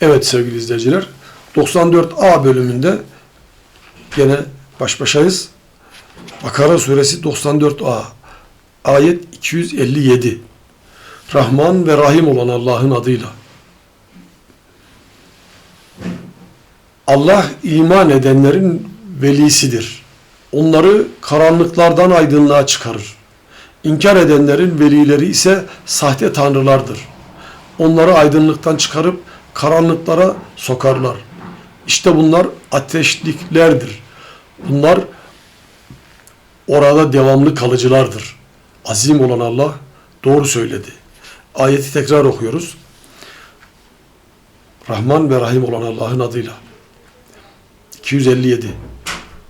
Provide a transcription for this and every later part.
Evet sevgili izleyiciler, 94A bölümünde gene baş başayız. Bakara suresi 94A, ayet 257. Rahman ve Rahim olan Allah'ın adıyla. Allah iman edenlerin velisidir. Onları karanlıklardan aydınlığa çıkarır. İnkar edenlerin velileri ise sahte tanrılardır. Onları aydınlıktan çıkarıp karanlıklara sokarlar. İşte bunlar ateşliklerdir. Bunlar orada devamlı kalıcılardır. Azim olan Allah doğru söyledi. Ayeti tekrar okuyoruz. Rahman ve Rahim olan Allah'ın adıyla. 257.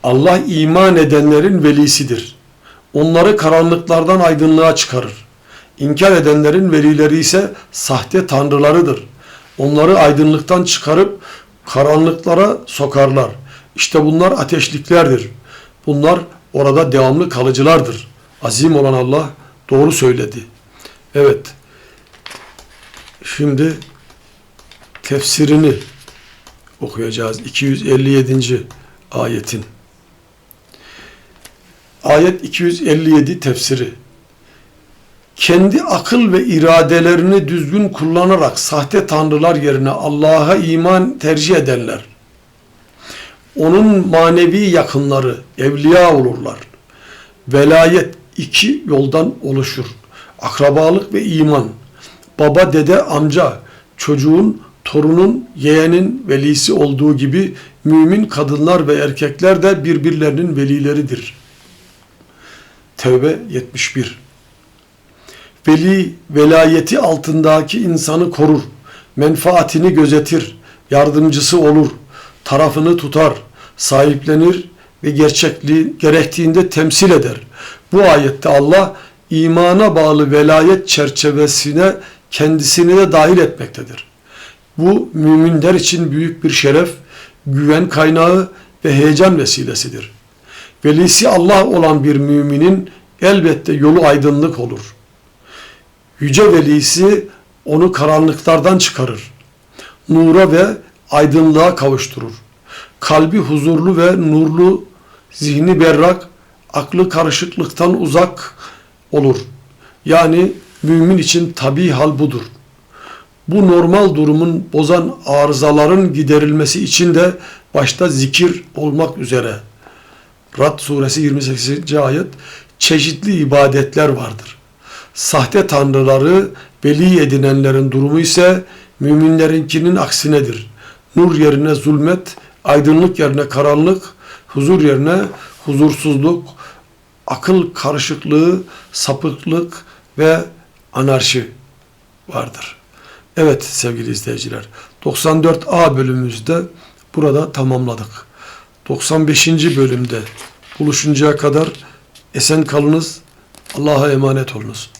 Allah iman edenlerin velisidir. Onları karanlıklardan aydınlığa çıkarır. İnkar edenlerin velileri ise sahte tanrılarıdır. Onları aydınlıktan çıkarıp karanlıklara sokarlar. İşte bunlar ateşliklerdir. Bunlar orada devamlı kalıcılardır. Azim olan Allah doğru söyledi. Evet. Şimdi tefsirini okuyacağız. 257. ayetin. Ayet 257 tefsiri. Kendi akıl ve iradelerini düzgün kullanarak sahte tanrılar yerine Allah'a iman tercih edenler. Onun manevi yakınları, evliya olurlar. Velayet iki yoldan oluşur. Akrabalık ve iman. Baba, dede, amca, çocuğun, torunun, yeğenin velisi olduğu gibi mümin kadınlar ve erkekler de birbirlerinin velileridir. Tevbe 71 Veli velayeti altındaki insanı korur, menfaatini gözetir, yardımcısı olur, tarafını tutar, sahiplenir ve gerçekliği gerektiğinde temsil eder. Bu ayette Allah imana bağlı velayet çerçevesine kendisini de dahil etmektedir. Bu müminler için büyük bir şeref, güven kaynağı ve heyecan vesilesidir. Velisi Allah olan bir müminin elbette yolu aydınlık olur. Yüce velisi onu karanlıklardan çıkarır. Nura ve aydınlığa kavuşturur. Kalbi huzurlu ve nurlu, zihni berrak, aklı karışıklıktan uzak olur. Yani mümin için tabi hal budur. Bu normal durumun bozan arızaların giderilmesi için de başta zikir olmak üzere. Rad suresi 28. ayet çeşitli ibadetler vardır. Sahte tanrıları veli edinenlerin durumu ise müminlerinkinin aksinedir. Nur yerine zulmet, aydınlık yerine karanlık, huzur yerine huzursuzluk, akıl karışıklığı, sapıklık ve anarşi vardır. Evet sevgili izleyiciler, 94A bölümümüzde burada tamamladık. 95. bölümde buluşuncaya kadar esen kalınız, Allah'a emanet olunuz.